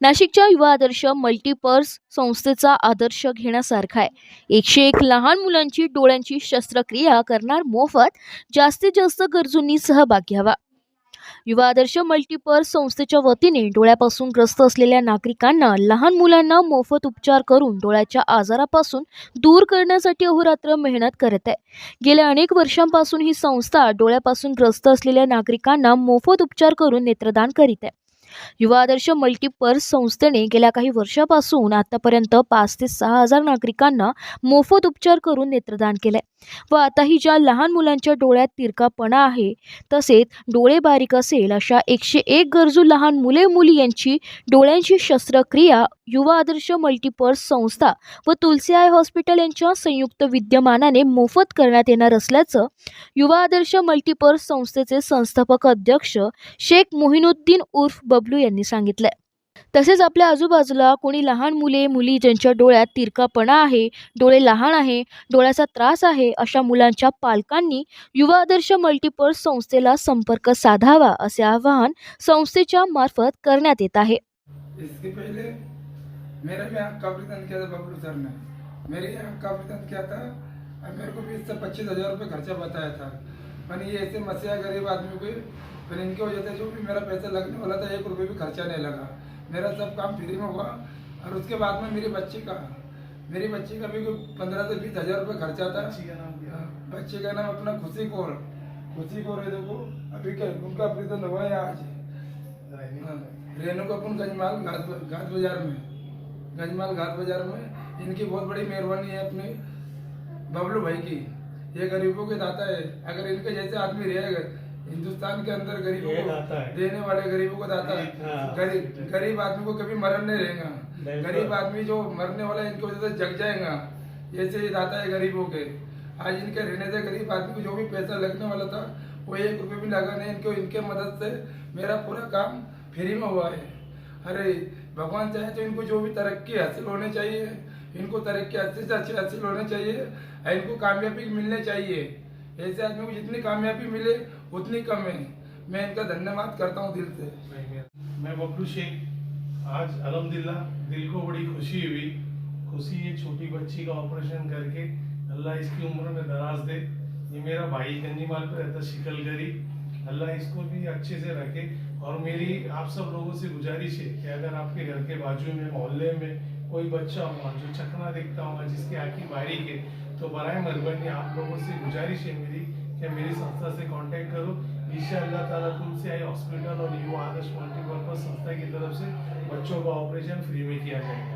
नाशिकच्या युवा आदर्श मल्टीपर्स संस्थेचा आदर्श घेण्यासारखा आहे. एकशे एक लहान मुलांची डोळ्यांची शस्त्रक्रिया करणार मोफत जास्तीत जास्त गरजूंनी सहभाग घ्यावा. युवा आदर्श मल्टीपर्स संस्थेच्या वतीने डोळ्यापासून ग्रस्त असलेल्या नागरिकांना लहान मुलांना मोफत उपचार करून डोळ्याच्या आजारापासून दूर करण्यासाठी अहोरात्र मेहनत करत आहे. गेल्या अनेक वर्षांपासून ही संस्था डोळ्यापासून ग्रस्त असलेल्या नागरिकांना मोफत उपचार करून नेत्रदान करीत आहे. युवा आदर्श मल्टीपर्स संस्थेने गेल्या काही वर्षापासून आतापर्यंत पाच ते सहा हजार नागरिकांना मोफत उपचार करून नेत्रदान केलंय. व आताही ज्या लहान मुलांच्या डोळ्यात तिरकापणा आहे तसेच डोळे बारीक असेल अशा एकशे एक गरजू लहान मुले मुली यांची डोळ्यांची शस्त्रक्रिया युवा आदर्श मल्टीपर्स संस्था व तुलसी आय हॉस्पिटल यांच्या संयुक्त विद्यमानाने मोफत करण्यात येणार असल्याचं युवा आदर्श मल्टीपर्स संस्थेचे संस्थापक अध्यक्ष शेख मोहिनुद्दीन उर्फ बब बबलू यांनी सांगितलंय. तसेच आपल्या आजूबाजूला कोणी लहान मुले मुली ज्यांच्या डोळ्यात तिरकापणा आहे डोळे लहान आहे डोळ्याचा त्रास आहे अशा मुलांच्या पालकांनी युवा आदर्श मल्टीपर्स संस्थेला संपर्क साधावा असे आवाहन संस्थेच्या मार्फत करण्यात येत आहे. इसके पहले मेरा भी आँख का ऑपरेशन किया था बबलू सर ने। मेरी आँख का ऑपरेशन किया था और मेरे को बीस से पच्चीस हजार रुपये खर्चा बताया था। पर ये ऐसे मसीहा गरीब आदमी को पर इनकी वजह से जो भी मेरा पैसा लगने वाला था एक रुपये भी खर्चा नहीं लगा। मेरा सब काम फ्री में हुआ और उसके बाद में मेरी बच्ची का मेरी बच्ची का भी कोई पंद्रह से बीस हज़ार रुपये खर्चा था। हाँ, बच्चे का नाम अपना खुशी कौर। खुशी कौर है देखो अभी क्या उनका ऑपरेशन हुआ है आज। हाँ, रेणु का अपन गजमाल घाट बाज़ार में। गंजमाल घाट बाज़ार में इनकी बहुत बड़ी मेहरबानी है अपने बबलू भाई की। ये गरीबों के दाता है। अगर इनके जैसे आदमी रहेगा हिंदुस्तान के अंदर गरीबों को देने वाले गरीबों को दाता है। हाँ। गरीब गरीब आदमी को कभी मरण नहीं रहेगा गरीब आदमी जो मरने वाला है इनकी वजह से जग जाएगा। ऐसे ये दाता है गरीबों के। आज इनके रहने से गरीब आदमी को जो भी पैसा लगने वाला था वो एक रुपये भी लगा नहीं। इनको इनके मदद से मेरा पूरा काम फ्री में हुआ है। अरे भगवान चाहे तो इनको जो भी तरक्की हासिल होने चाहिए इनको तरक्की अच्छे से अच्छे हासिल होने चाहिए और इनको कामयाबी मिलने चाहिए। ऐसे आदमी को जितनी कामयाबी मिले, उतनी कम है। मैं इनका धन्यवाद करता हूँ दिल से। मैं बबलू शेख, आज अलहमदिल्ला दिल को बड़ी खुशी हुई। खुशी ये छोटी बच्ची का ऑपरेशन करके अल्लाह इसकी उम्र में दराज दे। ये मेरा भाई गंजीमाल पर रहता शिकलगरी अल्लाह इसको भी अच्छे से रखे। और मेरी आप सब लोगों से गुजारिश है कि अगर आपके घर के बाजू में, मोहल्ले में कोई बच्चा हुआ जो चकना देखता हुआ जिसकी आँखें बारीक है तो बराए ने आप लोगों से गुजारिश है मेरी कि मेरी संस्था से कांटेक्ट करो। इंशाअल्लाह ताला तुमसे आई हॉस्पिटल और यू आदर्श मल्टीपर्पज संस्था की तरफ़ से बच्चों का ऑपरेशन फ्री में किया जाएगा